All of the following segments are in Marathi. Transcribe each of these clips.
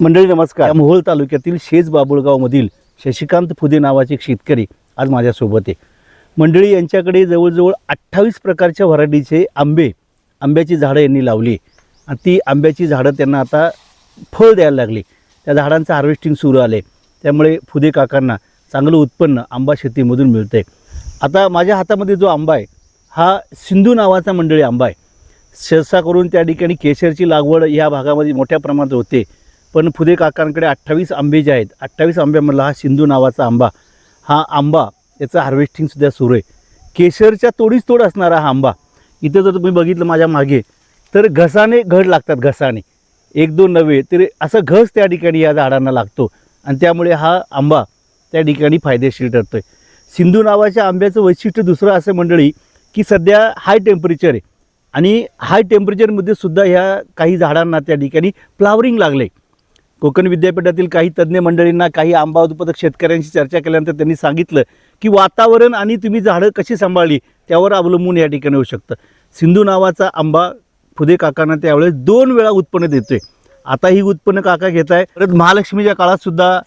मंडळी नमस्कार. मोहोळ तालुक्यातील शेज बाबुळगावमधील शशिकांत फुदे नावाचे शेतकरी आज माझ्यासोबत आहे. मंडळी यांच्याकडे जवळजवळ अठ्ठावीस प्रकारच्या व्हरायटीचे आंबे आंब्याची झाडं यांनी लावली आणि ती आंब्याची झाडं त्यांना आता फळ द्यायला लागली. त्या झाडांचं हार्वेस्टिंग सुरू आले त्यामुळे फुदे काकांना चांगलं उत्पन्न आंबा शेतीमधून मिळतं आहे आता माझ्या हातामध्ये जो आंबा आहे हा सिंधू नावाचा मंडळी आंबा आहे. सहसा करून त्या ठिकाणी केशरची लागवड या भागामध्ये मोठ्या प्रमाणात होते. पण फुदे काकांकडे अठ्ठावीस आंबे जे आहेत अठ्ठावीस आंब्यामधला हा सिंधू नावाचा आंबा. हा आंबा याचं हार्वेस्टिंगसुद्धा सुरू आहे. केशरच्या तोडीच तोड असणारा हा आंबा. इथं जर तुम्ही बघितलं माझ्या मागे तर घसाने घड लागतात घसाने. एक दोन नव्हे तरी असं घस त्या ठिकाणी या झाडांना लागतो. आणि त्यामुळे हा आंबा त्या ठिकाणी फायदेशीर ठरतो आहे सिंधू नावाच्या आंब्याचं वैशिष्ट्य दुसरं असं मंडळी की सध्या हाय टेम्परेचर आहे. आणि हाय टेम्परेचरमध्ये सुद्धा ह्या काही झाडांना त्या ठिकाणी फ्लावरिंग लागलं आहे कोकण विद्यापीठातील काही तज्ज्ञ मंडळींना काही आंबा उत्पादक शेतकऱ्यांशी चर्चा केल्यानंतर त्यांनी सांगितलं की वातावरण आणि तुम्ही झाडं कशी सांभाळली त्यावर अवलंबून या ठिकाणी होऊ शकतं. सिंधू नावाचा आंबा फुदे काकांना त्यावेळेस दोन वेळा उत्पन्न देतोय. आता ही उत्पन्न काका घेत आहे परत महालक्ष्मीच्या काळात सुद्धा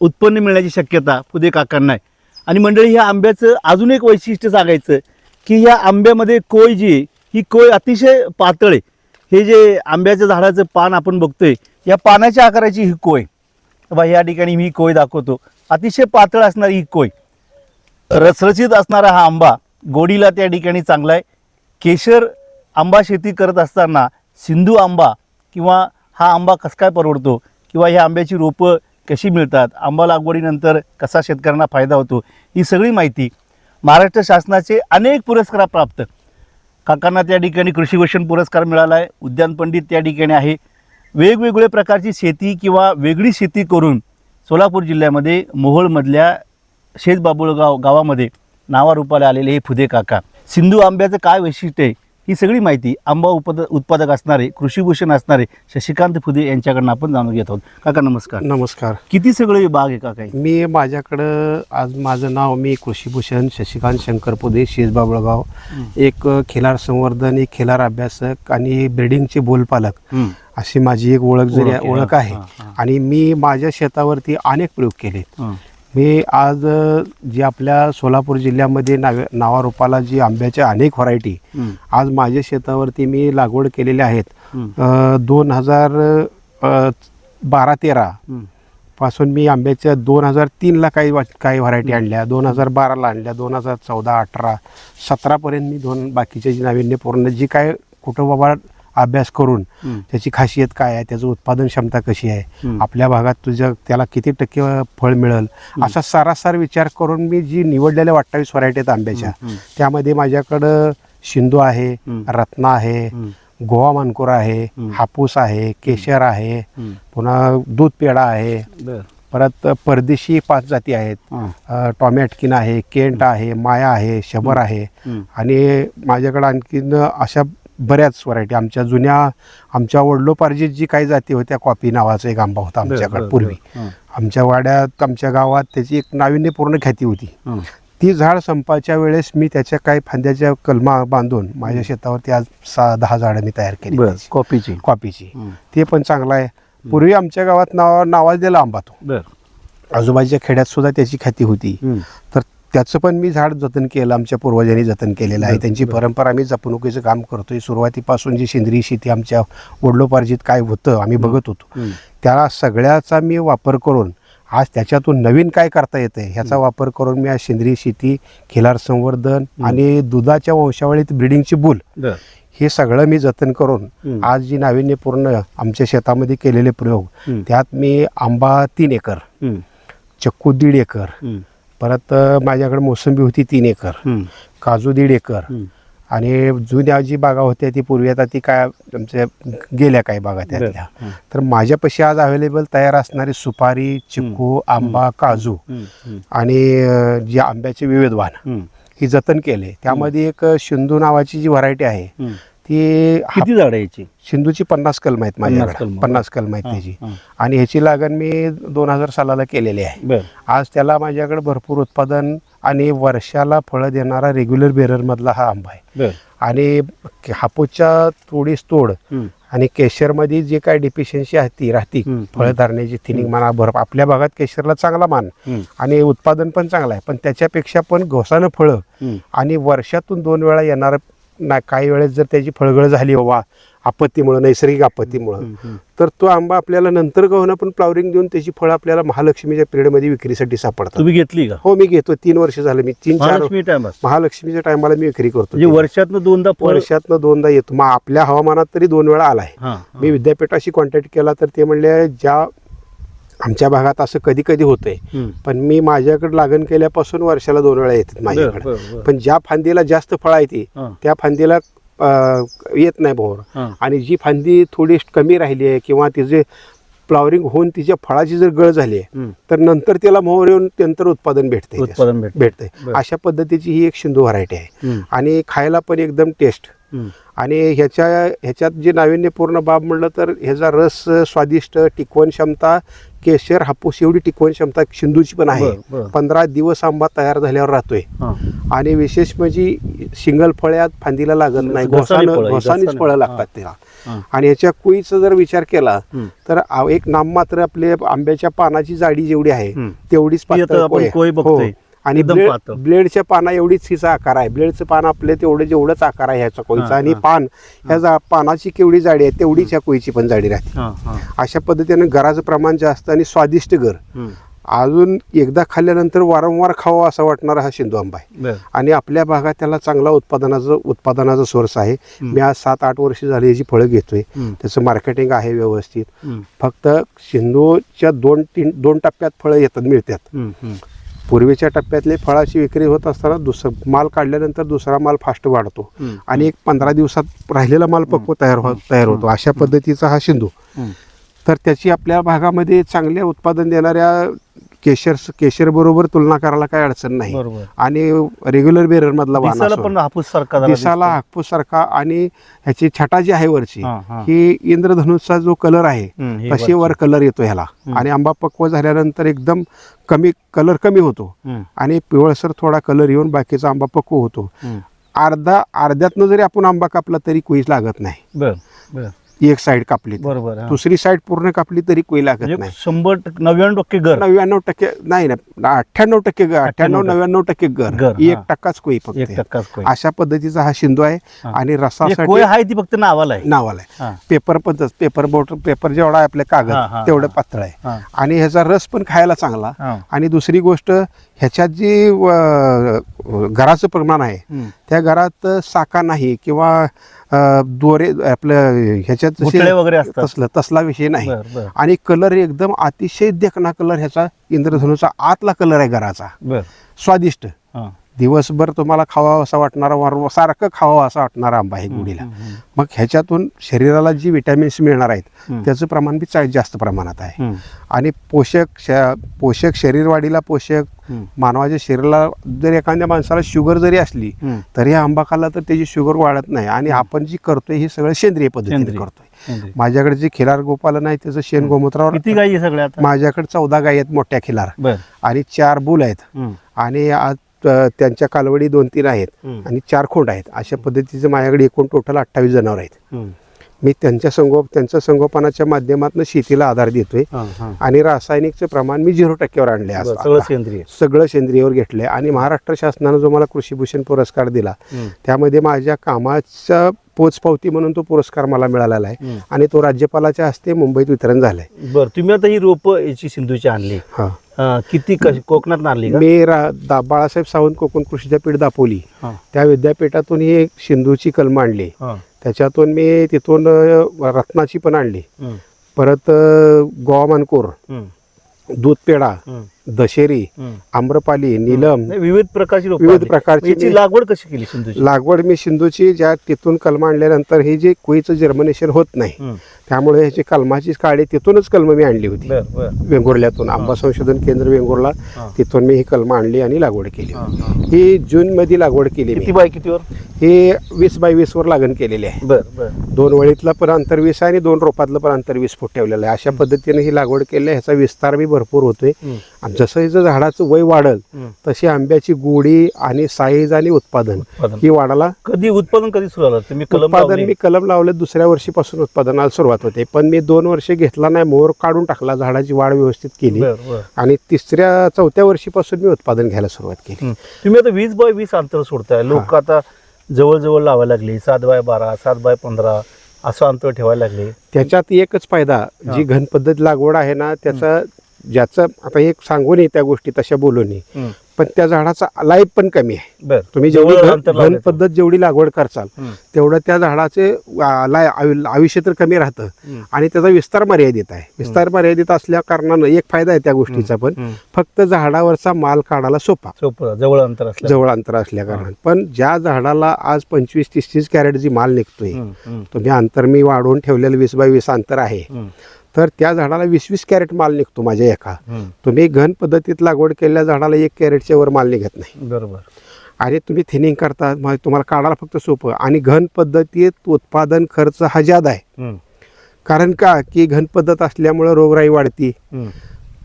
उत्पन्न मिळण्याची शक्यता फुदे काकांना आहे. आणि मंडळी ह्या आंब्याचं अजून एक वैशिष्ट्य सांगायचं की या आंब्यामध्ये कोय जी आहे, ही कोय अतिशय पातळ आहे. हे जे आंब्याच्या झाडाचं पान आपण बघतोय या पानाच्या आकाराची ही कोय. बा या ठिकाणी मी कोय दाखवतो. अतिशय पातळ असणारी ही कोय. रसरचित असणारा हा आंबा गोडीला त्या ठिकाणी चांगला आहे. केशर आंबा शेती करत असताना सिंधू आंबा किंवा हा आंबा कसा काय परवडतो? किंवा ह्या आंब्याची रोपं कशी मिळतात? आंबा लागवडीनंतर कसा शेतकऱ्यांना फायदा होतो? ही सगळी माहिती महाराष्ट्र शासनाचे अनेक पुरस्कार प्राप्त. काकांना त्या ठिकाणी कृषीभूषण पुरस्कार मिळाला आहे. उद्यान पंडित त्या ठिकाणी आहे. वेगवेगळ्या प्रकारची शेती किंवा वेगळी शेती करून सोलापूर जिल्ह्यामध्ये मोहोळमधल्या शेज बाबुळगाव गावामध्ये नावारूपाला आलेले हे फुदे काका. सिंधू आंब्याचं काय वैशिष्ट्य आहे? ही सगळी माहिती आंबा उत्पाद उत्पादक असणारे कृषीभूषण असणारे शशिकांत फुदे यांच्याकडनं आपण जाणून घेत आहोत. काका नमस्कार. नमस्कार. किती सगळे बाग आहे काका? मी माझ्याकडं आज माझं नाव मी कृषीभूषण शशिकांत शंकर पुदे शेजबाबळगाव एक खिलार संवर्धन एक खिलार अभ्यासक आणि ब्रिडिंगचे बोलपालक. अशी माझी एक ओळख जरी ओळख आहे, ओळख आहे हां, हां. आणि मी माझ्या शेतावरती अनेक प्रयोग केले हं. मी आज अ, जी आपल्या सोलापूर जिल्ह्यामध्ये नावे नावारूपाला जी आंब्याच्या अनेक व्हरायटी हं. आज माझ्या शेतावरती मी लागवड केलेल्या आहेत. दोन हजार बारा तेरा हं. पासून मी आंब्याच्या दोन हजार तीनला काही वा- काही व्हरायटी आणल्या दोन हजार बाराला आणल्या दोन हजार चौदा अठरा सतरापर्यंत मी दोन बाकीच्या जी नाविन्यपूर्ण जी काय कुठं बाबा अभ्यास करून. त्याची खासियत काय आहे त्याचं उत्पादन क्षमता कशी आहे. आपल्या भागात तुझ्या त्याला किती टक्के फळ मिळेल असा सारासार विचार करून मी जी निवडलेल्या अठ्ठावीस व्हरायटी आहेत आंब्याच्या. त्यामध्ये माझ्याकडं शिंदू आहे. रत्ना आहे. गोवा मानकोर आहे. हापूस आहे केशर आहे. पुन्हा दूध पेढा आहे परत परदेशी पाच जाती आहेत टॉमॅटकिन आहे केंट आहे माया आहे शबर आहे. आणि माझ्याकडे आणखीन अशा बऱ्याच व्हरायटी आमच्या जुन्या आमच्या वडलोपार्जित जी काही जाती होत्या कॉपी नावाचा एक आंबा होता आमच्याकडे पूर्वी. आमच्या वाड्यात आमच्या गावात त्याची एक नाविन्यपूर्ण ख्याती होती. ती झाड संपाच्या वेळेस मी त्याच्या काही फांद्याच्या कलमा बांधून माझ्या शेतावरती आज सहा दहा झाडं मी तयार केली कॉपीची. हं. ते पण चांगलं आहे. पूर्वी आमच्या गावात नाव नावाजलेला आंबा तो. आजूबाजूच्या खेड्यात सुद्धा त्याची ख्याती होती. तर त्याचं पण मी झाड जतन केलं आमच्या पूर्वजांनी जतन केलेलं आहे त्यांची. परंपरा आम्ही जपणुकीचं काम करतोय सुरुवातीपासून जी सेंद्रिय शेती आमच्या वडलोपार्जित काय होतं आम्ही बघत होतो हं. त्या सगळ्याचा मी वापर करून आज त्याच्यातून नवीन काय करता येतं ह्याचा वापर करून मी आज सेंद्रिय शेती खिलार संवर्धन आणि दुधाच्या वंशावळीत ब्रिडिंगची बुल हे सगळं मी जतन करून. आज जी नाविन्यपूर्ण आमच्या शेतामध्ये केलेले प्रयोग. त्यात मी आंबा तीन एकर. चक्कू दीड एकर. परत माझ्याकडे मोसंबी होती तीन एकर. काजू दीड एकर. आणि जुन्या जी बागा होत्या ती पूर्वी आता ती काय आमच्या गेल्या काही बागा त्यातल्या. तर माझ्यापाशी आज अवेलेबल तयार असणारी सुपारी चिक्कू आंबा काजू. आणि जे आंब्याचे विविध वाण हं. जतन केले त्यामध्ये एक शिंदू नावाची जी व्हरायटी आहे. ती हा- किती झाड याची सिंधूची पन्नास कलम आहेत माझ्याकडे कलमं. पन्नास कलम आहेत त्याची हां. आणि ह्याची लागण मी दोन हजार सालाला केलेली आहे बर आज त्याला माझ्याकडे भरपूर उत्पादन आणि वर्षाला फळं देणारा रेग्युलर बेरर मधला हा आंबा आहे बर आणि हापूसच्या तोडीस तोड. आणि केशरमध्ये जे काय डिफिशियन्सी आहे ती राहती हम्म. फळ धरण्याची थिनिंग म्हणा भर आपल्या भागात केशरला चांगला मान हम्म. आणि उत्पादन पण चांगलं आहे पण त्याच्यापेक्षा पण घोसानं फळं हम्म. आणि वर्षातून दोन वेळा येणार ना काही वेळेस जर त्याची फळगळ झाली बाबा आपत्तीमुळं नैसर्गिक आपत्तीमुळं. तर तो आंबा आपल्याला नंतर गव्हाणं पण फ्लावरिंग देऊन त्याची फळं आपल्याला महालक्ष्मीच्या पिरियडमध्ये विक्रीसाठी सापडतात. तुम्ही घेतली का? हो मी घेतो. तीन वर्ष झालं. मी तीन चार महालक्ष्मीच्या टायमाला मी विक्री करतो. म्हणजे वर्षातनं दोनदा वर्षातनं दोनदा येतो. मग आपल्या हवामानात तरी दोन वेळा आलाय. हा, हा. मी विद्यापीठाशी कॉन्टॅक्ट केला तर ते म्हणले ज्या आमच्या भागात असं कधी कधी होतंय. पण मी माझ्याकडे लागण केल्यापासून वर्षाला दोन वेळा येतात बरं, माझ्याकडे बरं, बरं. पण ज्या फांदीला जास्त फळ आहे ती हा, त्या फांदीला येत नाही हा. आणि जी फांदी थोडी कमी राहिली आहे किंवा तिचे फ्लॉवरिंग होऊन तिच्या फळाची जर गळ झाली आहे. तर नंतर त्याला मोहर येऊन नंतर उत्पादन भेटते उत्पादन भेटतं. बरं. अशा पद्धतीची ही एक सिंधू व्हरायटी आहे. आणि खायला पण एकदम टेस्ट. आणि ह्याच्या ह्याच्यात जे नाविन्यपूर्ण बाब म्हणलं तर ह्याचा रस स्वादिष्ट टिकवण क्षमता केशर हापूस एवढी टिकवण क्षमता सिंधूची पण आहे. पंधरा दिवस आंबा तयार झाल्यावर राहतोय. आणि विशेष म्हणजे सिंगल फळ्यात फांदीला लागत नाही घोसानीच घोसानी. फळं. लागतात त्याला. आणि ह्याच्या कुईचा जर विचार केला. तर एक नाममात्र आपले आंब्याच्या पानाची जाडी जेवढी आहे. तेवढीच पातळ आणि ब्लेड-. ब्लेडच्या पाना एवढीच हिचा आकार आहे ब्लेडचं पान आपले तेवढं जेवढंच आकार आहे ह्याचा कोईचा हा, आणि. पान ह्या जा- पानाची केवढी जाडी आहे तेवढीच ह्या कोईची पण जाडी राहते. अशा पद्धतीने गराचं प्रमाण जास्त आणि स्वादिष्ट हम्म. अजून एकदा खाल्ल्यानंतर वारंवार खावा असा वाटणारा हा सिंधू आंबा आहे. आणि आपल्या भागात त्याला चांगला उत्पादनाचं उत्पादनाचा सोर्स आहे मी आज सात आठ वर्ष झाली याची फळं घेतोय. त्याचं मार्केटिंग आहे व्यवस्थित. फक्त सिंधूच्या दोन तीन दोन टप्प्यात फळं येतात मिळतात. पूर्वीच्या टप्प्यातले फळाची विक्री होत असताना दुसरा माल काढल्यानंतर दुसरा माल फास्ट वाढतो. आणि एक पंधरा दिवसात राहिलेला माल पक्व तयार हो तयार होतो. अशा पद्धतीचा हा हम्म. तर त्याची आपल्या भागामध्ये चांगले उत्पादन देणाऱ्या केशर केशर बरोबर तुलना करायला काही अडचण नाही. बरोबर. आणि रेग्युलर बेरर मधला वाण दिसायला असो. पण हापूस सारखा दिसाला हापूस सारखा आणि ह्याची छटा जी आहे वरची हा, हा. ही इंद्रधनुषचा जो कलर आहे तशी वर कलर येतो ह्याला. आणि आंबा पक्व झाल्यानंतर एकदम कमी कलर कमी होतो. आणि पिवळसर थोडा कलर येऊन बाकीचा आंबा पक्व होतो. अर्धा अर्ध्यातनं जरी आपण आंबा कापला तरी कुईच लागत नाही. बर बर. एक साईड कापली. बरोबर हा. दुसरी साईड पूर्ण कापली तरी कुई लागत म्हणजे नाही शंभर टक्के- नव्याण्णव टक्के घर नव्याण्णव टक्के नाही ना अठ्ठ्याण्णव टक्के गर अठ्ठ्याण्णव. नव्याण्णव टक्के गर गर, एक हा. टक्काच कुई एक फक्त टक्काच कोय अशा पद्धतीचा हा सिंधू आहे हा. आणि म्हणजे रसासाठी कोय आहे ती फक्त नावाला आहे नावाला आहे हा. पेपर पद्धत पेपर बोट पेपर जेवढा आहे आपले हा, हा, कागद तेवढं हा. पातळ आहे हा. आणि ह्याचा रस पण खायला चांगला हा. आणि दुसरी गोष्ट ह्याच्यात जी घराचं प्रमाण आहे हम्म. त्या घरात साका नाही किंवा अं, दोरे आपलं ह्याच्यात गुठळे वगैरे असतात. तसलं तसला विषय नाही. बर बर. आणि कलर एकदम अतिशय देखना कलर ह्याचा इंद्रधनुचा आतला कलर आहे घराचा. बर. स्वादिष्ट. हा. दिवसभर तुम्हाला खावा असा वाटणारा सारखं खावा असा वाटणारा आंबा आहे गुढीला मग ह्याच्यातून शरीराला जी विटॅमिन्स मिळणार आहेत. त्याचं प्रमाण बी जास्त प्रमाणात आहे. आणि पोषक पोषक शरीरवाढीला पोषक. मानवाच्या शरीराला जर एखाद्या माणसाला शुगर जरी असली. तरी हा आंबा खाल्ला तर त्याची शुगर वाढत नाही आणि आपण जी करतोय हे सगळं सेंद्रिय पद्धतीने. करतोय. माझ्याकडे जे खिलार गोपालन आहे त्याचं शेण गोमूत्रावर किती गायी आहे सगळ्या आता माझ्याकडे चौदा गायी आहेत मोठ्या खिलार आणि चार बुल आहेत. आणि आज त्यांच्या कालवडी दोन तीन आहेत. आणि चार खोंड आहेत अशा पद्धतीचे माझ्याकडे एकूण टोटल अठ्ठावीस जनावर आहेत. मी त्यांच्या संगोप त्यांच्या संगोपनाच्या माध्यमातून शेतीला आधार देतोय. आणि रासायनिकचं प्रमाण मी झिरो टक्क्यावर आणले सगळं. सेंद्रिय सगळं सेंद्रियवर घेतलंय आणि महाराष्ट्र शासनानं जो मला कृषीभूषण पुरस्कार दिला. त्यामध्ये माझ्या कामाचा पोचपावती म्हणून तो पुरस्कार मला मिळालेला आहे. आणि तो राज्यपालाच्या हस्ते मुंबईत वितरण झालंय बर तुम्ही आता ही रोप याची सिंधूची आणली किती कशी कोकणात आणली का मी रा दा बाळासाहेब सावंत कोकण कृषी विद्यापीठ दापोली हा, त्या विद्यापीठातून ही एक सिंधूची कलम आणली हा. त्याच्यातून मी तिथून अ, रत्नाची पण आणली हम्म. परत अ, गोवामानकोर हम्म. दूध पेढा हम्म. दशेरी. आम्रपाली नीलम विविध प्रकारची विविध. प्रकारची मी- लागवड कशी केली सिंधूची? लागवड मी सिंधूची ज्या तिथून कलम आणल्यानंतर हे जे कुईचं जर्मिनेशन होत नाही. त्यामुळे ह्याची कलमाची काळी तिथूनच कलम मी आणली होती. वेंगुर्ल्यातून आंबा संशोधन केंद्र वेंगुर्ला. तिथून मी ही कलम आणली आणि लागवड केली हा, जून मध्ये लागवड केली किती मी बाय कितीवर? ही वीस बाय वीस वर लागण केलेली आहे. दोन वळीतलं पण अंतर वीस आहे आणि दोन रोपातलं पण अंतर वीस फूट ठेवलेलं आहे. अशा पद्धतीने ही लागवड केली आहे. ह्याचा विस्तार बी भरपूर होतोय. जसं जर झाडाचं वय वाढल. तशी आंब्याची गोडी आणि साईज आणि उत्पादन. ही वाढायला कधी उत्पादन कधी सुरू झालं? तुम्ही कलम उत्पादन? मी कलम लावले दुसऱ्या वर्षीपासून उत्पादनाला सुरुवात होते. पण मी दोन वर्ष घेतला नाही मोहर काढून टाकला झाडाची वाढ व्यवस्थित केली. आणि तिसऱ्या चौथ्या वर्षीपासून मी उत्पादन घ्यायला सुरुवात केली. तुम्ही आता वीस बाय वीस अंतर सोडताय. लोक आता जवळजवळ लावायला लागले. सात बाय बारा सात बाय पंधरा असं अंतर ठेवायला लागले. त्याच्यात एकच फायदा जी घन पद्धत लागवड आहे ना त्याचा ज्याचं आता एक सांगू नये त्या गोष्टी तशा बोलू नये. पण त्या झाडाचा लाईफ पण कमी आहे. तुम्ही जेवढी घन-. पद्धत जेवढी लागवड करचाल. तेवढं त्या झाडाचे आयुष्य तर कमी राहतं. आणि त्याचा विस्तार मर्यादित आहे. विस्तार मर्यादित असल्या कारणानं एक फायदा आहे त्या गोष्टीचा पण. फक्त झाडावरचा माल काढायला सोपा. सोपं. जवळ अंतर जवळ अंतर असल्या कारणानं. पण ज्या झाडाला आज पंचवीस तीस तीस कॅरेट जी माल निघतोय तुम्ही अंतर मी वाढवून ठेवलेलं वीस बाय वीस अंतर आहे. तर त्या झाडाला वीस वीस कॅरेट माल निघतो माझ्या एका. तुम्ही घन पद्धतीत लागवड केलेल्या झाडाला एक कॅरेटच्या वर माल निघत नाही. बरोबर. आणि तुम्ही थिनिंग करता मग तुम्हाला काढायला फक्त सोपं. आणि घन पद्धतीत उत्पादन खर्च हा जादा आहे. कारण का? की घन पद्धत असल्यामुळं रोगराई वाढती.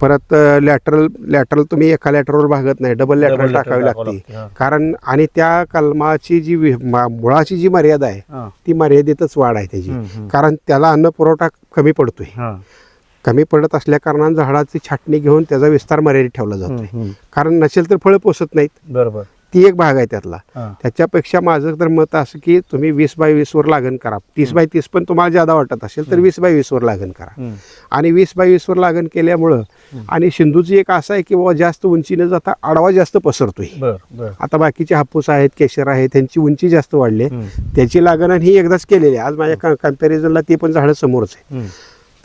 परत लॅटरल लॅटरल तुम्ही एका लॅटरवर भागत नाही डबल लॅटरल टाकावी लागते. कारण आणि त्या कलमाची जी मुळाची जी मर्यादा आहे ती मर्यादितच वाढ आहे त्याची. कारण त्याला अन्न पुरवठा कमी पडतोय. कमी पडत असल्या कारणानं झाडाची छाटणी घेऊन त्याचा विस्तार मर्यादित ठेवला जातो. कारण नसेल तर फळं पोसत नाहीत. बरोबर. ती एक भाग आहे त्यातला. त्याच्यापेक्षा माझं तर मत असं की तुम्ही वीस बाय वीसवर लागण करा. तीस बाय तीस पण तुम्हाला जादा वाटत असेल तर वीस बाय वीसवर लागण करा. आणि वीस बाय वीसवर लागण केल्यामुळं आणि सिंधूची एक असं आहे की बाबा जास्त उंचीनं जाता आडवा जास्त पसरतोय. आता बाकीचे हापूस आहेत केशर आहेत त्यांची उंची जास्त वाढली त्याची लागण आणि ही एकदाच केलेली आहे. आज माझ्या कम्पॅरिझनला ते पण झाडं समोरच आहे.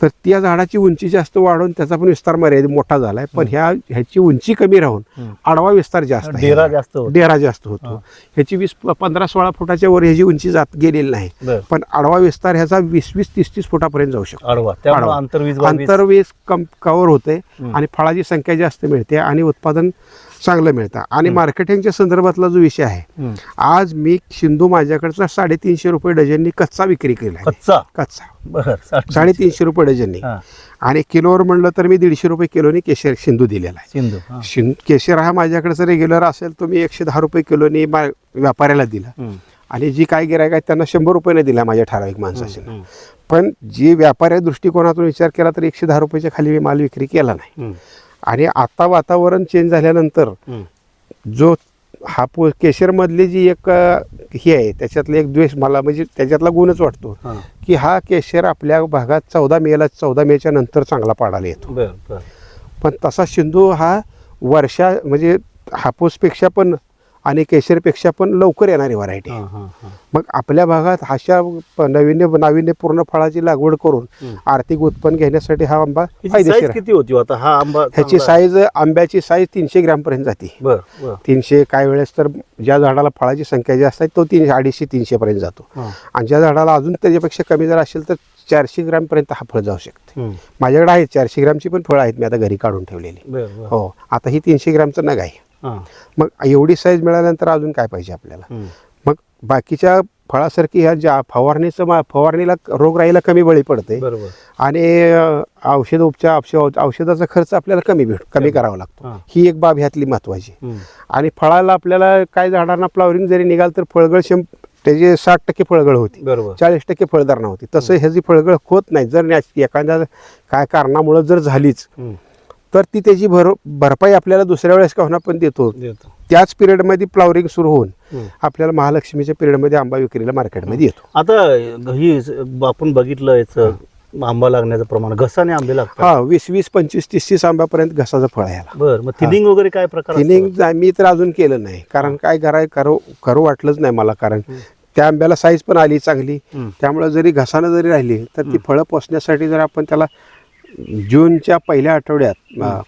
तर त्या झाडाची उंची जास्त वाढून त्याचा पण विस्तार मर्यादित मोठा झाला आहे पण ह्या ह्याची उंची कमी राहून. आडवा विस्तार जास्त. डेरा जास्त होतो. डेरा जास्त होतो. ह्याची वीस पंधरा सोळा फुटाच्या वर ह्याची उंची जात गेलेली नाही. पण आडवा विस्तार ह्याचा वीस वीस तीस तीस फुटापर्यंत जाऊ शकतो. वीस कम कव्हर होते. आणि फळाची संख्या जास्त मिळते आणि उत्पादन चांगलं मिळतं. आणि मार्केटिंगच्या संदर्भातला जो विषय आहे. आज मी सिंधू माझ्याकडचा साडेतीनशे रुपये डझननी कच्चा विक्री केला. कच्चा? कच्चा. साडेतीनशे. रुपये डझननी. आणि किलोवर म्हणलं तर मी दीडशे रुपये किलोनी केशर सिंधू दिलेला आहे. केशर हा माझ्याकडे जर रेग्युलर असेल तर मी एकशे दहा रुपये किलोनी व्यापाऱ्याला दिला. आणि जी काय गिरायक आहे त्यांना शंभर रुपयाने दिला माझ्या ठराविक माणसाशी पण जी व्यापाऱ्या दृष्टिकोनातून विचार केला तर एकशे दहा रुपयाच्या खाली मी माल विक्री केला नाही. आणि आता वातावरण चेंज झाल्यानंतर. जो हापू केशरमधली जी एक ही आहे त्याच्यातला एक द्वेष मला म्हणजे त्याच्यातला गुणच वाटतो हा, की हा केशर आपल्या भागात चौदा मेला चौदा मेच्या नंतर चांगला पाडायला येतो. पण तसा सिंधू हा वर्षा म्हणजे हापूसपेक्षा पण आणि केशरपेक्षा पण लवकर येणारी व्हरायटी. मग आपल्या भागात अशा नाविन्य नाविन्यपूर्ण फळाची लागवड करून. आर्थिक उत्पन्न घेण्यासाठी हा आंबा फायदेशीर किती होती हो आता? हा आंबा ह्याची साईज आंब्याची साईज तीनशे ग्रॅमपर्यंत जाते. बर बर. तीनशे काय वेळेस तर ज्या झाडाला फळाची संख्या जास्त आहे तो तीनशे अडीचशे तीनशे पर्यंत जातो. आणि ज्या झाडाला अजून त्याच्यापेक्षा कमी जर असेल तर चारशे ग्रॅमपर्यंत हा फळ जाऊ शकते. माझ्याकडे आहेत चारशे ग्रॅमची पण फळं आहेत मी आता घरी काढून ठेवलेली. हो आता ही तीनशे ग्रॅमचं नग आहे. मग एवढी साईज मिळाल्यानंतर अजून काय पाहिजे आपल्याला? मग बाकीच्या फळासारखी ह्या ज्या फवारणीचं फवारणीला रोगराईला कमी बळी पडते. आणि औषध उपचार औषध औषधाचा खर्च आपल्याला कमी भेट कमी करावा लागतो. हा. एक बाब ह्यातली महत्वाची. आणि फळाला आपल्याला काय झाडांना फ्लॉवरिंग जरी निघाल तर फळगळ शं त्याची साठ टक्के फळगळ होती. चाळीस टक्के फळधारणा होती. तसं ह्याची फळगळ होत नाही. जर एखाद्या काय कारणामुळं जर झालीच तर ती त्याची भर भरपाई आपल्याला दुसऱ्या वेळेस का होणार पण देतो. त्याच पिरियडमध्ये फ्लॉवरिंग सुरू होऊन. आपल्याला महालक्ष्मीच्या पिरियडमध्ये आंबा विक्रीला मार्केटमध्ये येतो. आता ही आपण बघितलं याचं आंबा लागण्याचं प्रमाण घसाने आंबे लागतात. हा वीस वीस पंचवीस तीस तीस आंब्यापर्यंत घसाचं फळ आहे याला. बर मग थिनिंग वगैरे काय प्रकार? थिनिंग मी तर अजून केलं नाही कारण काय कराय करू करू वाटलंच नाही मला कारण त्या आंब्याला साईज पण आली चांगली. त्यामुळे जरी घसानं जरी राहिली तर ती फळं पोचण्यासाठी जर आपण त्याला जूनच्या पहिल्या आठवड्यात अं,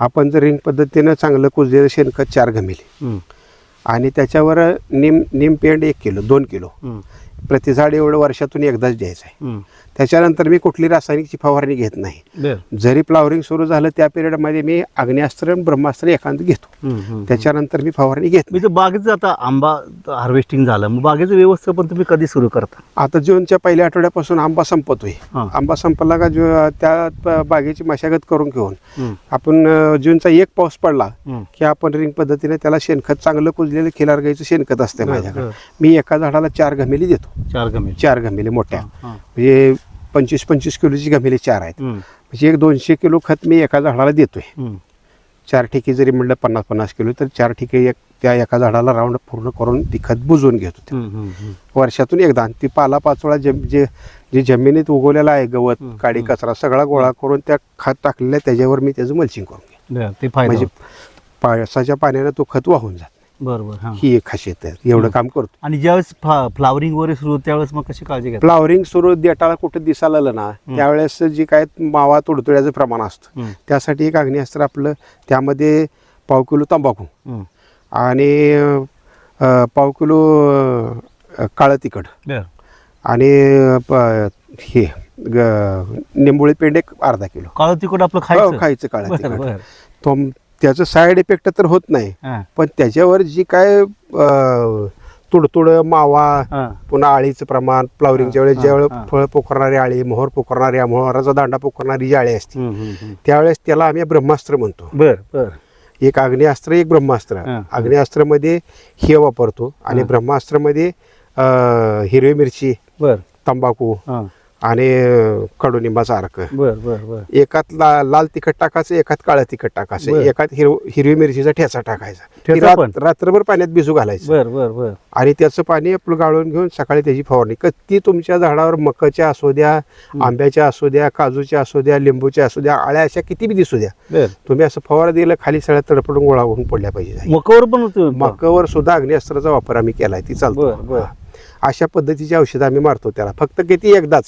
आपण जर रिंग पद्धतीनं चांगलं कुजलेलं शेणखत चार घमिले. आणि त्याच्यावर निम निम पेंड एक किलो दोन किलो. हम्म, प्रति झाड एवढं वर्षातून एकदाच द्यायचं आहे. त्याच्यानंतर मी कुठली रासायनिकची फवारणी घेत नाही. जरी फ्लावरिंग सुरू झालं त्या पिरियडमध्ये मी अग्न्यास्त्र आणि ब्रह्मास्त्र एखादं घेतो. त्याच्यानंतर मी फवारणी घेत मी तर बागेचं आता आंबा हार्वेस्टिंग झालं. मग बागेचं व्यवस्थापन तुम्ही कधी सुरू करता? आता जूनच्या पहिल्या आठवड्यापासून आंबा संपतोय. आंबा संपला का जो त्या बागेची मशागत करून घेऊन. आपण जूनचा एक पाऊस पडला. की आपण रिंग पद्धतीने त्याला शेणखत चांगलं कुजलेलं खिलार गाईचं शेणखत असते माझ्याकडे. मी एका झाडाला चार घमेली देतो. चार गमे चार घमेली मोठ्या. म्हणजे पंचवीस पंचवीस किलोची घमेली चार आहेत. म्हणजे एक दोनशे किलो खत मी एका झाडाला देतोय. चार ठिके जरी म्हणलं पन्नास पन्नास किलो तर चार ठिके एक त्या एका झाडाला राऊंड पूर्ण करून ती खत बुजवून घेतो ते. हम्म, हम्म, हम्म. वर्षातून एकदा आणि ती पाला पाचोळा जम जे जे जमिनीत उगवलेला आहे गवत काडी. कचरा सगळा गोळा करून त्या खत टाकलेल्या त्याच्यावर मी त्याचं मल्चिंग करून घे म्हणजे होतो. पावसाच्या पाण्यानं तो खत वाहून जात बरं बरं हां. ही एक खासियत आहे. एवढं काम करतो. आणि ज्यावेळेस फ्लावरिंग वगैरे सुरू होतं त्यावेळेस मग कशी काळजी घेतात फ्लावरिंग सुरू देटाळा कुठं दिसायला आलं ना त्यावेळेस जी काय मावा तुडतुड्याचं प्रमाण असतं. हम्म. त्यासाठी एक अग्निअस्त्र आपलं त्यामध्ये पाव किलो तंबाखू. हम्म. आणि अं, पाव किलो अं, काळं तिखट. बर. आणि प- हे ग- निंबोळी पेंड एक अर्धा किलो. काळं तिखट आपलं हो, खायचं खायचं काळं बरं, तिखट. बरं. तो त्याचं साईड इफेक्ट तर होत नाही हां, पण त्याच्यावर जी काय अं, तुडतुड मावा हां. पुन्हा आळीचं प्रमाण फ्लावरिंगच्या वेळेस ज्यावेळेस. फळ पोखरणारी आळी मोहर पोखरणारी मोहराचा दांडा पोखरणारी जी आळी असते हम्म, हम्म, हम्म. त्यावेळेस त्याला आम्ही ब्रह्मास्त्र म्हणतो बर बर एक आग्नेयास्त्र एक ब्रह्मास्त्र हा. आग्नेयास्त्रमध्ये हे वापरतो आणि. ब्रह्मास्त्रमध्ये अं, हिरवी मिरची बर तंबाखू हां. आणि कडुनिंबाचा अर्क. बर बर बर. एकात ला, लाल तिखट टाकायचं एकात काळं तिखट टाकायचं बरं. एकात हिरव हिरवी मिरचीचा ठेचा टाकायचा. ती ठेचा रात- पण? रात्रभर पाण्यात भिजू घालायचं. बर बर बर. आणि त्याचं पाणी आपलं गाळून घेऊन सकाळी त्याची फवारणी. क- ती तुमच्या झाडावर मकाच्या असू द्या आंब्याच्या असू द्या काजूच्या असू द्या लिंबूच्या असू द्या आळ्या अशा किती बी दिसू द्या. बर. तुम्ही असं फवारा दिलं खाली सगळ्या तडपडून गोळा होऊन पडल्या पाहिजे. मकावर पण होतं. मकावर सुद्धा अग्निअस्त्राचा वापर आम्ही केलाय ती चालतो. बर. अशा पद्धतीची औषधं आम्ही मारतो त्याला. फक्त किती एकदाच.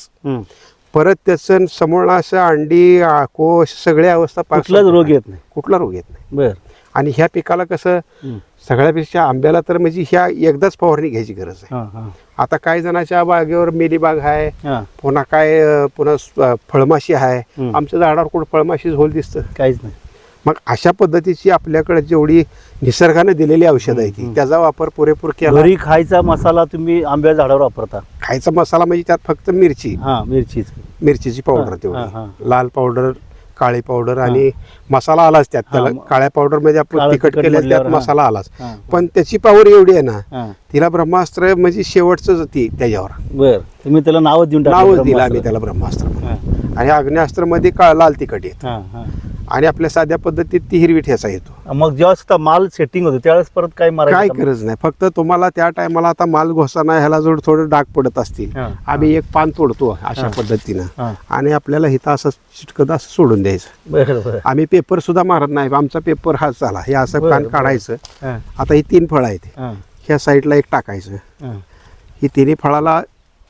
परत त्याचं समोर असं अंडी आ, कोश सगळ्या अवस्था कुठलाच. रोग येत नाही. कुठला रोग येत नाही. बर. आणि ह्या पिकाला कसं हम्म. सगळ्यापेक्षा आंब्याला तर म्हणजे ह्या एकदाच फवारणी घ्यायची गरज आहे. हां हां. आता काही जणांच्या बागेवर मेली बाग आहे. हां. पुन्हा काय अं, पुन्हा स- अं, फळमाशी आहे. हम्म. आमच्या झाडावर कुठं फळमाशी झोल दिसतं. काहीच नाही. मग अशा पद्धतीची आपल्याकडे जेवढी निसर्गाने दिलेली औषध आहे ती त्याचा वापर पुरेपूर केला. घरी खायचा मसाला तुम्ही आंब्या झाडावर वापरता. खायचा मसाला म्हणजे त्यात फक्त मिरची. हां मिरचीच. मिरचीची पावडर हा, हा, तेवढी लाल पावडर काळी पावडर आणि मसाला आलाच त्यात. त्याला हा, काळ्या पावडरमध्ये आपण काळं तिखट तिखट केलं त्यात म्हटल्यावर, हा. मसाला आलाच. हां. पण त्याची पावर एवढी आहे ना हां. तिला ब्रह्मास्त्र म्हणजे शेवटच ती त्याच्यावर. बर तुम्ही त्याला नाव देऊन टाकलं नाव दिलं. आम्ही त्याला ब्रह्मास्त्र म्हणून. आणि अग्नेअस्त्रमध्ये काळ लाल तिखट येत. हां हां. आणि आपल्या साध्या पद्धतीत ती हिरवी ठेचा येतो. मग जेव्हा माल सेटिंग होतो त्यावेळेस परत काय काय? गरज नाही. फक्त तुम्हाला त्या टायमाला आता माल घोसाना ह्याला जोड थोडं डाग पडत असतील. हां, आम्ही एक पान तोडतो अशा हां. पद्धतीनं. हां. आणि आपल्याला हिथं असं चिटकत असं सोडून द्यायचं. आम्ही पेपर सुद्धा मारत नाही. आमचा पेपर हाच झाला. हे असं पान. काढायचं. हां. आता ही तीन फळं आहेत. हां. ह्या साईडला एक टाकायचं. हां. ही तिन्ही फळाला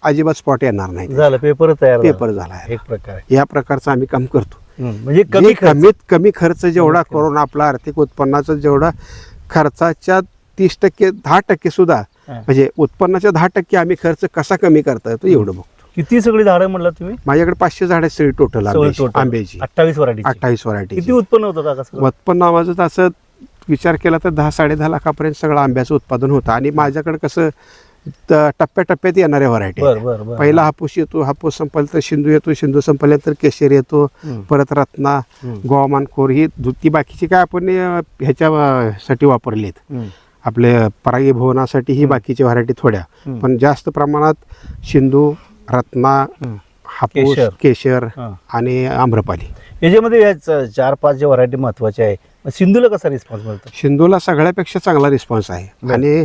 अजिबात स्पॉट येणार नाही. झालं पेपर तयार. पेपर झाला. आहे. एक प्रकारे या प्रकारचं आम्ही काम करतो. म्हणजे कमी कमी खर्च. कमीत कमी खर्च जेवढा करून आपला आर्थिक उत्पन्नाचा जेवढा खर्चाच्या तीस टक्के दहा टक्के सुद्धा. म्हणजे उत्पन्नाच्या दहा टक्के आम्ही खर्च कसा कमी करता येतो एवढं बघतो. किती सगळी झाडं म्हणलं तुम्ही? माझ्याकडे पाचशे झाड आहेत सगळी टोटल आंब्याची अठ्ठावीस व्हरायटी अठ्ठावीस व्हरायटी किती उत्पन्न होतं उत्पन्न आवाजात असं विचार केला तर दहा साडे दहा लाखापर्यंत सगळं आंब्याचं उत्पादन होतं. आणि माझ्याकडे कसं टप्प्याटप्प्यात येणाऱ्या व्हरायटी पहिला हापूस येतो हापूस संपला तर शिंदू येतो शिंदू संपल्यानंतर केशर येतो. परत रत्ना. गोवामानखोर ही ती बाकीची काय आपण अं, ह्याच्या अं, साठी वापरलीत. आपले परागी भवनासाठी ही बाकीची व्हरायटी थोड्या. पण जास्त प्रमाणात शिंदू रत्ना. हापूस केशर. आणि आम्रपाली याच्यामध्ये चार पाच ज्या व्हरायटी महत्त्वाच्या आहे सिंधूला कसा रिस्पॉन्स मिळतो शिंदूला सगळ्यापेक्षा चांगला रिस्पॉन्स आहे. आणि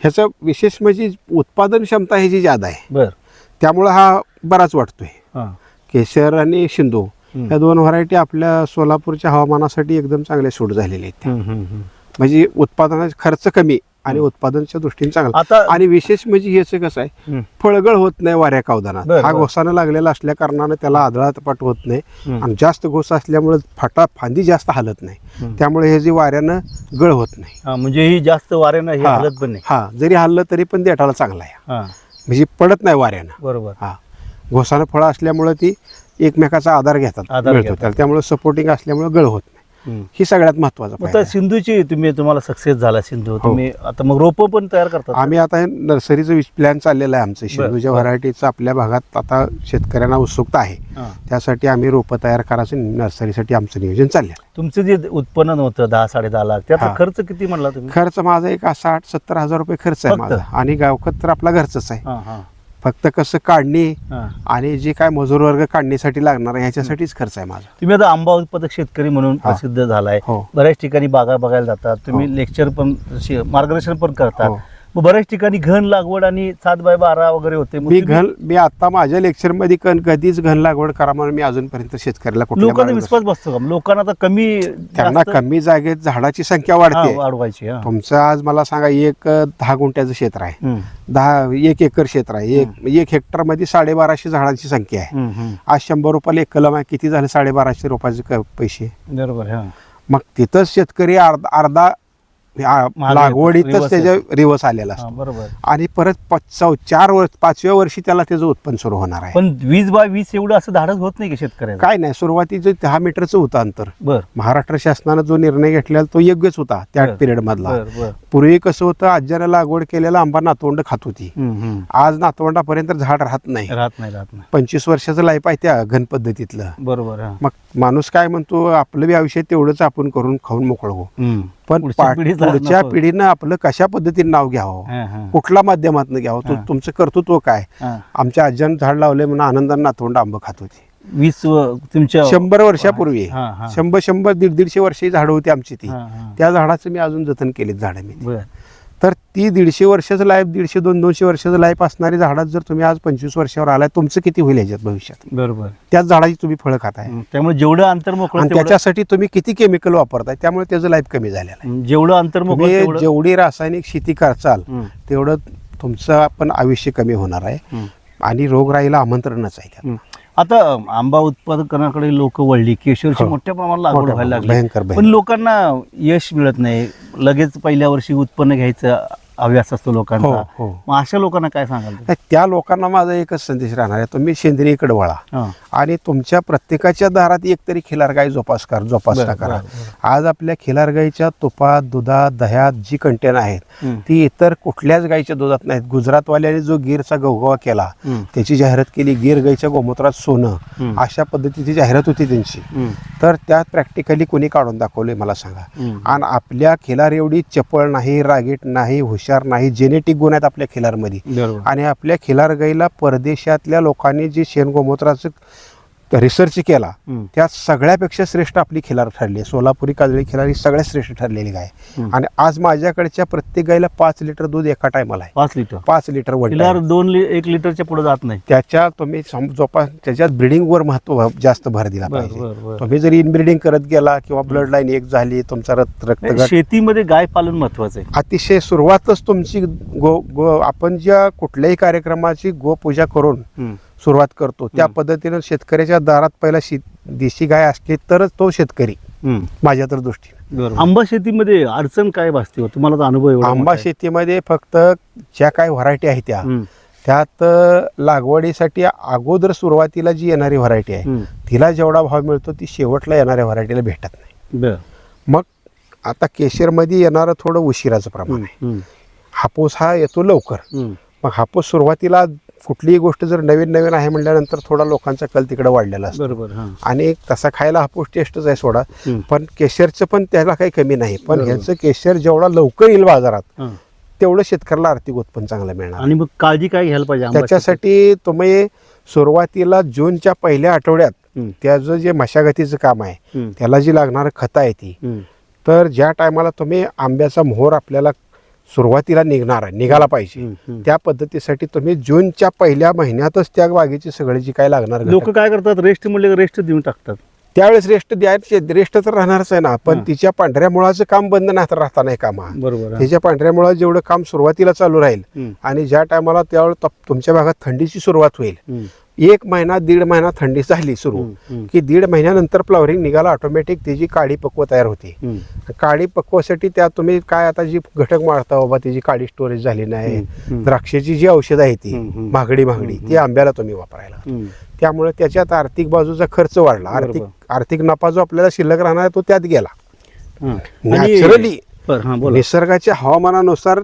ह्याचा विशेष म्हणजे उत्पादन क्षमता ह्याची ज्यादा आहे बर त्यामुळं हा बराच वाटतोय हां केशर आणि शिंदू. या दोन व्हरायटी आपल्या सोलापूरच्या हवामानासाठी एकदम चांगल्या सूट झालेल्या आहेत हम्म, हम्म, हम्म. म्हणजे उत्पादनाचा खर्च कमी आणि उत्पादनाच्या दृष्टीने चांगला आता आणि विशेष म्हणजे ह्याचं कसं आहे. फळगळ होत नाही वाऱ्या कावदानात बरं, हा बरं. घोसानं लागलेला असल्या कारणानं त्याला आदळा तपाट होत नाही हम्म. आणि जास्त घोसा असल्यामुळे फाटा फांदी जास्त हालत नाही हम्म. त्यामुळे हे जे वाऱ्यानं गळ होत नाही हा, म्हणजे ही जास्त वाऱ्यानं हे हा. हालत पण नाही हा जरी हल्लं तरी पण देठाला चांगला आहे हा म्हणजे पडत नाही वाऱ्यानं बरोबर हा घोसानं फळं असल्यामुळं ती एकमेकाचा आधार घेतात आधार मिळतो घेतात. त्याला त्यामुळे सपोर्टिंग असल्यामुळे गळ होत नाही. ही सगळ्यात महत्त्वाचा आहे. सिंधूची तुम्ही तुम्हाला सक्सेस झाला सिंधू हो. तुम्ही आता मग रोपं पण तयार करतात आम्ही आता हे नर्सरीचं प्लॅन चाललेलं आहे आमचं बरं. व्हरायटीचं आपल्या भागात आता शेतकऱ्यांना उत्सुकता आहे. त्यासाठी आम्ही रोपं तयार करायचं नर्सरीसाठी आमचं नियोजन चाललं तुमचं जे उत्पन्न नव्हतं दहा साडे दहा लाख त्याचा. खर्च किती म्हणला तुम्ही खर्च माझा एक साठ सत्तर हजार रुपये खर्च आहे? माझा आणि गावखत तर आपला घरचंच आहे फक्त कसं काढणी हां आणि जे काय मजूर वर्ग काढणीसाठी लागणार आहे ह्याच्यासाठीच खर्च आहे माझा तुम्ही आता आंबा उत्पादक शेतकरी म्हणून हा. प्रसिद्ध झालाय हो बऱ्याच ठिकाणी बागा बघायला जातात तुम्ही हो. लेक्चर पण शे- मार्गदर्शन पण करतात हो. मग बऱ्याच ठिकाणी घन लागवड आणि सात बाय बारा वगैरे होते. मग मी तुम्ही- घन मी आता माझ्या लेक्चरमध्ये कण कधीच घन लागवड करा म्हणून मी अजूनपर्यंत शेतकऱ्याला कुठल्या लोकांना मार्गदर्शन- विश्वास बसतो का? लोकांना आता कमी त्यांना जास्त- कमी जागेत झाडाची संख्या हा, वाढते वाढवायची हा. तुमचं आज मला सांगा एक अ, दहा गुंठ्याचं क्षेत्र आहे. हम्म, दहा एक एकर क्षेत्र आहे. एक एक हेक्टरमध्ये साडेबाराशे झाडांची संख्या आहे. हम्म, हम्म. आज शंभर रुपयाला एक कलम आहे. किती झाले? साडेबाराशे रुपयाचे क- पैसे. बरोबर हा. मग तिथंच शेतकरी अर्धा अर्धा आ- लागवडीतच त्याच्या रिवर्स आलेला हा, असतो. बरोबर. आणि परत पाच चौ चार वर्ष पाचव्या वर्षी त्याला त्याचं उत्पन्न सुरू होणार आहे. पण वीस बाय वीस एवढं असं धाडस होत नाही की शेतकऱ्याला काय नाही सुरुवातीचं दहा मीटरचं होतं अंतर. बर. महाराष्ट्र शासनानं जो निर्णय घेतलेला तो योग्यच होता त्या बरं. पिरियड मधला बर बर. पूर्वी कसं होतं आज्यानं लागवड केलेला आंबा नातवंड खात होती. हम्म, हम्म. आज नातवंडापर्यंत झाड राहत नाही. राहत नाही राहत नाही. पंचवीस वर्षाचं लाईफ आहे त्या घन पद्धतीतलं. बरोबर हा. मग माणूस काय म्हणतो आपलं बी आयुष्य तेवढंच आपण करून खाऊन मोकळ हो हम्म. पण पुढच्या पाठ- पिढीचा पुढच्या नको. पिढीनं आपलं कशा पद्धतीने नाव घ्यावं कुठल्या माध्यमातून घ्यावं तू-. तुमचं कर्तृत्व काय. आमच्या आज्यानं झाड लावले म्हणून आनंदानं नातवंड आंबं खात होती वीस व- तुमच्या शंभर वर्षापूर्वी हा, हा. शंभर शंभर दीड दीडशे वर्षी झाडं होती आमची ती हा, हा. त्या झाडाचं मी अजून जतन केलीत झाडं मी बर तर ती दीडशे वर्षाचं लाईफ दीडशे दोन दोनशे वर्षाचं लाईफ असणारी झाडात जर तुम्ही आज पंचवीस वर्षावर आलाय तुमचं किती होईल याच्यात भविष्यात बरोबर त्याच झाडाची तुम्ही फळं खाताय. त्यामुळे जेवढं अंतर मोकळं आणि त्याच्यासाठी तुम्ही किती केमिकल वापरताय त्यामुळे त्याचं लाईफ कमी झालेलं आहे. जेवढं अंतर मोकळं तुम्ही तेवढं जेवढी रासायनिक शेती करचाल हम्म. तेवढं तुमचं पण आयुष्य कमी होणार आहे हम्म. आणि रोगराईला आमंत्रणच आहे त्यात. हम्म. आता आंबा उत्पादकांकडे लोक वळली केशरची हो. मोठ्या प्रमाणात लागवड मोठ्या व्हायला प्रमाणात, लागली भयंकर पण. लोकांना यश मिळत नाही लगेच पहिल्या वर्षी उत्पन्न घ्यायचं हव्यास असतो हो लोकांचा हो मग अशा लोकांना काय सांगाल तुम्ही? नाही, त्या लोकांना माझा एकच संदेश राहणार आहे तुम्ही सेंद्रियकडे वळा हा. आणि तुमच्या प्रत्येकाच्या दारात एक तरी खिलार गाय जोपासकार जोपासना बरं, करा आज आपल्या खिलार गाईच्या तुपात दुधात दह्यात जी कंटेन आहेत. ती इतर कुठल्याच गाईच्या दुधात नाहीत गुजरातवाल्याने जो गिरचा गवगवा केला. त्याची जाहिरात केली गिर गाईच्या गोमूत्रात सोनं. अशा पद्धतीची जाहिरात होती त्यांची. तर त्यात प्रॅक्टिकली कोणी काढून दाखवले मला सांगा. आणि आपल्या खिलार एवढी चपळ नाही रागीट नाही हुशार नाही जेनेटिक गुण आहेत आपल्या खिलारमध्ये आणि आपल्या खिलार गाईला परदेशातल्या लोकांनी जे शेणगोमूत्राचं रिसर्च केला. त्यात सगळ्यापेक्षा श्रेष्ठ आपली खिलार ठरली आहे. सोलापुरी काजळी खिलार ही सगळ्यात श्रेष्ठ ठरलेली गाय. आणि आज माझ्याकडच्या प्रत्येक गायला पाच लिटर दूध एका टायमाला आहे. पाच लिटर. पाच लिटर किल्लार दोन लि- एक लिटरच्या पुढे जात नाही. त्याच्या तुम्ही सम- जोपा त्याच्यात ब्रिडिंगवर महत्त्व जास्त भर दिला पाहिजे. तुम्ही जर इनब्रिडिंग करत गेला किंवा ब्लड लाईन एक झाली तुमचा रक्त रक्तगट शेतीमध्ये गाय पालन महत्वाचं आहे. अतिशय सुरुवातच तुमची गो गो आपण ज्या कुठल्याही कार्यक्रमाची गोपूजा करून. सुरुवात करतो त्या. पद्धतीनं शेतकऱ्याच्या दारात पहिला शी देशी गाय असली तरच तो शेतकरी. माझ्या तर दृष्टीने. आंबा शेतीमध्ये अडचण काय भासते हो? तुम्हाला तर अनुभव आंबा. शेतीमध्ये फक्त ज्या काही व्हरायटी आहे त्या. त्यात लागवडीसाठी अगोदर सुरुवातीला जी येणारी व्हरायटी आहे. तिला जेवढा भाव मिळतो ती शेवटला येणाऱ्या व्हरायटीला भेटत नाही मग आता केशरमध्ये येणारं थोडं उशिराचं प्रमाण आहे. हापूस हा येतो लवकर. मग हापूस सुरुवातीला कुठलीही गोष्ट जर नवीन नवीन आहे म्हटल्यानंतर थोडा लोकांचा कल तिकडे वाढलेला असतो बरोबर हा आणि तसा खायला हापूस टेस्टच आहे सोडा. पण केशरचं पण त्याला काही कमी नाही पण बरोबर. ह्याचं केशर जेवढा लवकर येईल बाजारात हा. तेवढं शेतकऱ्याला आर्थिक उत्पन्न चांगलं मिळणार आणि मग काळजी काय घ्यायला पाहिजे आंबा त्याच्यासाठी तुम्ही सुरुवातीला जूनच्या पहिल्या आठवड्यात. त्याचं जे मशागतीचं काम आहे शेतीत? त्याला जी लागणारं खतं आहे ती. तर ज्या टायमाला तुम्ही आंब्याचा मोहर आपल्याला सुरुवातीला निघणार आहे निघाला पाहिजे. त्या पद्धतीसाठी तुम्ही जूनच्या पहिल्या महिन्यातच त्या बागेची सगळी जी काय लागणार लोक काय करतात रेस्ट म्हणले रेस्ट देऊन टाकतात त्यावेळेस रेस्ट द्यायचे रेस्ट तर राहणारच आहे ना पण. तिच्या पांढऱ्या मुळाचं काम बंद नाही तर राहता नाही कामा बरोबर. तिच्या पांढऱ्या मुळात जेवढं काम सुरुवातीला चालू राहील. आणि ज्या टायमाला त्यावेळेस तुमच्या भागात थंडीची सुरुवात होईल. एक महिना दीड महिना थंडी झाली सुरू की दीड महिन्यानंतर फ्लॉवरिंग निघाला ऑटोमॅटिक त्याची काळी पक्व तयार होते काळी पक्वासाठी त्यात तुम्ही काय आता जी घटक मारता बाबा त्याची काळी स्टोरेज झाली नाही. द्राक्षाची जी औषध आहे ती. महागडी महागडी ती आंब्याला तुम्ही वापरायला. त्यामुळे त्याच्यात आर्थिक बाजूचा खर्च वाढला आर्थिक. आर्थिक नफा जो आपल्याला शिल्लक राहणार आहे तो त्यात गेला नॅचरली निसर्गाच्या हवामानानुसार.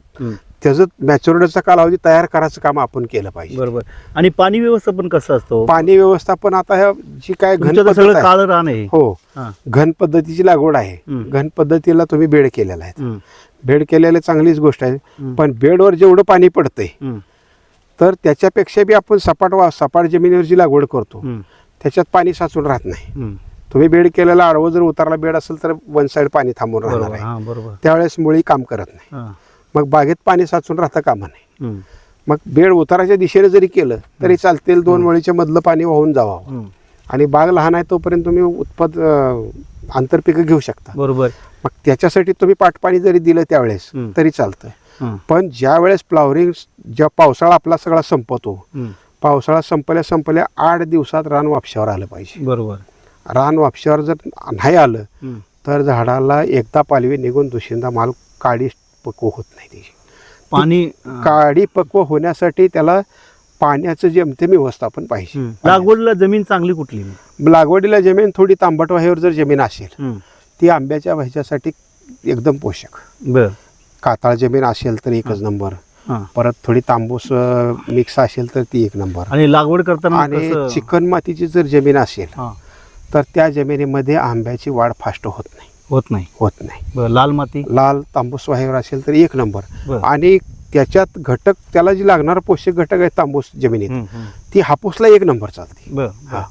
त्याचं मॅच्युरिटीचा कालावधी तयार करायचं काम आपण केलं पाहिजे. बरोबर. आणि पाणी व्यवस्थापन कसं असतं? पाणी व्यवस्थापन आता ह्या जी काय घन तुमचं तर पद्धत सगळं आहे. काळं रान आहे. हो. हा. घन पद्धतीची लागवड आहे. हम्म. घन पद्धतीला तुम्ही बेड केलेला आहे. हम्म, बेड केलेलं चांगलीच गोष्ट आहे. हम्म. पण बेडवर जेवढं पाणी पडतंय हम्म, तर त्याच्यापेक्षा बी आपण सपाट वा सपाट जमिनीवर जी लागवड करतो. हम्म, त्याच्यात पाणी साचून राहत नाही. हम्म. तुम्ही बेड केलेला आडवं जर उतारला बेड असेल तर वन साईड पाणी थांबून राहणार बरोबर. आहे. हा बरोबर. त्यावेळेस मुळी काम करत नाही. हा. मग बागेत पाणी साचून राहता कामा नाही मग बेड उताराच्या दिशेने जरी केलं तरी चालतील दोन वळीच्या मधलं पाणी वाहून जावं. आणि बाग लहान आहे तोपर्यंत तुम्ही उत्पाद आंतरपिकं घेऊ शकता. बरोबर. मग त्याच्यासाठी तुम्ही पाटपाणी जरी दिलं त्यावेळेस. तरी चालतं. हा. पण ज्या वेळेस फ्लावरिंग जेव्हा पावसाळा आपला सगळा संपतो पावसाळा संपल्या संपल्या आठ दिवसात रान वापशावर आलं पाहिजे. बरोबर. रान वापशावर जर नाही आलं तर झाडाला एकदा पालवी निघून दुसऱ्यांदा माल काळी पक्व होत नाही त्याची पाणी. काळी पक्व होण्यासाठी त्याला पाण्याचं जेमतेम व्यवस्थापन पाहिजे. लागवडला जमीन चांगली कुठली लागवडीला जमीन थोडी तांबट वाहेवर जर जमीन असेल ती आंब्याच्या ह्याच्यासाठी एकदम पोषक. बर. काताळ जमीन असेल तर एकच नंबर. परत थोडी तांबूस मिक्स असेल तर ती एक नंबर. आणि लागवड करताना आणि चिकन मातीची जर जमीन असेल तर त्या जमिनीमध्ये आंब्याची वाढ फास्ट होत नाही. होत नाही होत नाही बर लाल माती लाल तांबूस वाहेवर असेल तर एक नंबर बर आणि त्याच्यात घटक त्याला जी लागणार पोषक घटक आहे तांबूस जमिनीत हम्म, हम्म. ती हापूसला एक नंबर चालते बर बर. हा.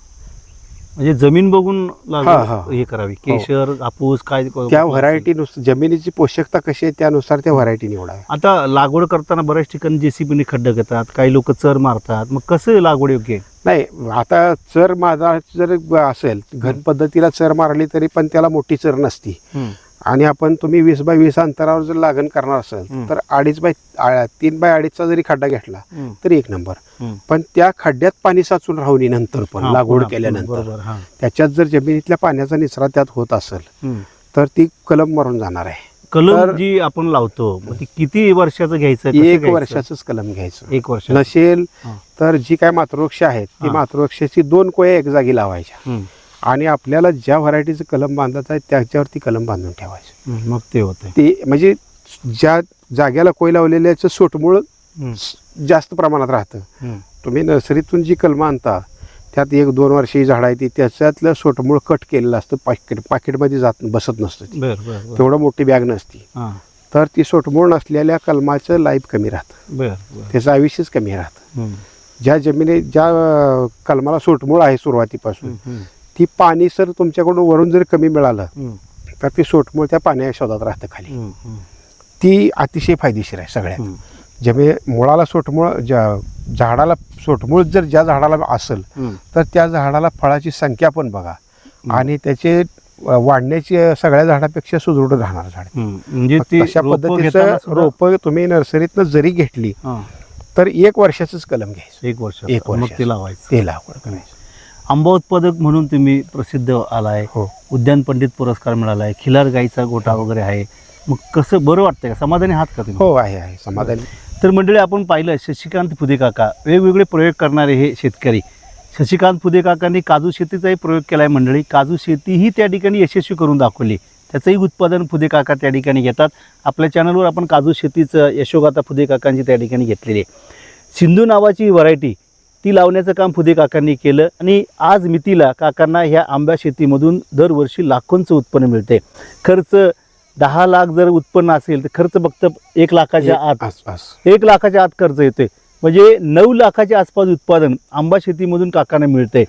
म्हणजे जमीन बघून हा, लागवड हा. हे करावी. केशर हापूस काय त्या व्हरायटी जमिनीची पोषकता कशी आहे त्यानुसार त्या व्हरायटी निवडाव्या आता लागवड करताना बऱ्याच ठिकाणी जेसीबीने खड्डे घेतात काही लोक चर मारतात. मग कसं लागवड योग्य आहे? नाही आता चर माझा जर असेल घन पद्धतीला चर मारली तरी पण त्याला मोठी चर नसती. आणि आपण तुम्ही वीस बाय वीस अंतरावर जर लागण करणार असेल. तर अडीच बाय तीन बाय अडीचचा जरी खड्डा घेतला. तरी एक नंबर. पण त्या खड्ड्यात पाणी साचून राहू नये नंतर पण लागवड केल्यानंतर त्याच्यात जर जमिनीतल्या पाण्याचा निचरा त्यात होत असेल. तर ती कलम मरून जाणार आहे कलम जी आपण लावतो ती किती वर्षाचं घ्यायचं एक? वर्षाचंच कलम घ्यायचं एक वर्ष नसेल. तर जी काय मातृवृक्ष आहेत ती. मातृवृक्षाची दोन कोया एक जागी लावायच्या. आणि आपल्याला ज्या व्हरायटीचं कलम बांधायचं आहे त्याच्यावरती कलम बांधून ठेवायचं. मग ते होतंय. ते म्हणजे ज्या जाग्याला कोय लावलेल्याचं सोटमूळ. जास्त प्रमाणात राहतं. तुम्ही नर्सरीतून जी कलमं आणता त्यात एक दोन वर्षी झाड आहे ती त्याच्यातलं सोटमूळ कट केलेलं असतं पाकिट पाकिटमध्ये जात बसत नसतं तेवढं मोठी बॅग नसती. तर ती सोटमूळ नसलेल्या कलमाचं लाईफ कमी राहतं. त्याचं आयुष्यच कमी राहतं. ज्या जमिनीत ज्या कलमाला सोटमूळ आहे सुरुवातीपासून. ती पाणी सर तुमच्याकडून वरून जर कमी मिळालं. तर ती सोटमूळ त्या पाण्या शोधात राहतं खाली. ती अतिशय फायदेशीर आहे सगळ्यात हम्म. जमी मुळाला सोटमूळ ज्या झाडाला सोटमूळ जर ज्या झाडाला असेल. तर त्या झाडाला फळाची संख्या पण बघा. आणि त्याचे वाढण्याची सगळ्या झाडापेक्षा सुदृढ राहणार झाड. म्हणजे रोपं पद्धतीचं रोप तुम्ही नर्सरीतनं जरी घेतली. तर एक वर्षाचंच कलम घ्यायचं एक वर्ष एक मग वर्षाचं. ते लावायचं ते लागवड करायचं आंबा उत्पादक म्हणून तुम्ही प्रसिद्ध आलाय. हो. उद्यान पंडित पुरस्कार मिळालाय. खिलार गाईचा गोठा वगैरे आहे. मग कसं बरं वाटतंय का? समाधानी आहात का तुम्ही? हो आहे आहे. समाधानी. तर मंडळी आपण पाहिलं शशिकांत फुदे काका वेगवेगळे प्रयोग करणारे हे शेतकरी. शशिकांत फुदे काकांनी काजू शेतीचाही प्रयोग केला आहे मंडळी. काजू शेतीही त्या ठिकाणी यशस्वी करून दाखवली. त्याचंही उत्पादन फुदे काका त्या ठिकाणी घेतात. आपल्या चॅनलवर आपण काजू शेतीचं यशोगाथा फुदे काकांची त्या ठिकाणी घेतलेली आहे. सिंधू नावाची व्हरायटी ती लावण्याचं काम फुदे काकांनी केलं आणि आज मितीला काकांना ह्या आंब्या शेतीमधून दरवर्षी लाखोंचं उत्पन्न मिळते. खर्च दहा लाख जर उत्पन्न असेल तर खर्च फक्त एक लाखाच्या आत. आसपास एक लाखाच्या आत खर्च येतोय. म्हणजे नऊ लाखाच्या आसपास उत्पादन आंबा शेतीमधून काकांना मिळतंय.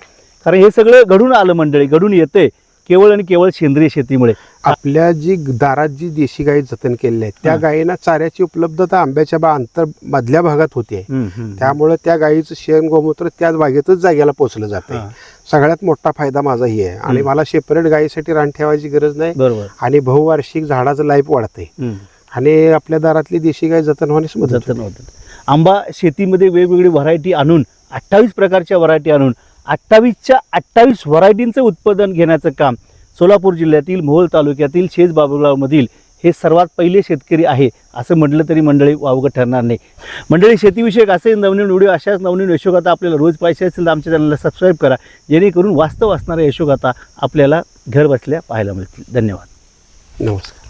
कारण हे सगळं घडून आलं मंडळी घडून येतंय. केवळ आणि केवळ सेंद्रिय शेतीमुळे. आपल्या जी दारात जी देशी गाई जतन केलेली आहे त्या. गायींना चाऱ्याची उपलब्धता आंब्याच्या बा अंतर मधल्या भागात होते. त्यामुळे त्या गायीचं शेण गोमूत्र त्याच बागेतच जागेला पोचलं जाते सगळ्यात मोठा फायदा माझा ही आहे. आणि. मला सेपरेट गायीसाठी रान ठेवायची गरज नाही. बरोबर. आणि बहुवार्षिक झाडाचं लाईफ वाढते. आणि आपल्या दारातली देशी गाय जतन होण्यास मदत जतन होतं. आंबा शेतीमध्ये वेगवेगळी व्हरायटी आणून अठ्ठावीस प्रकारच्या व्हरायटी आणून अठ्ठावीसच्या अठ्ठावीस व्हरायटींचं उत्पादन घेण्याचं काम सोलापूर जिल्ह्यातील मोहोळ तालुक्यातील शेज बाबुळगावमधील हे सर्वात पहिले शेतकरी आहे असं म्हटलं तरी मंडळी वावगं ठरणार नाही. मंडळी शेतीविषयक असे नवनवीन व्हिडिओ अशाच नवनवीन यशोगाथा आपल्याला रोज पाहिजे असेल तर आमच्या चॅनलला सबस्क्राईब करा जेणेकरून वास्तव असणाऱ्या यशोगाथा आपल्याला घर बसल्या पाहायला मिळतील. धन्यवाद. नमस्कार.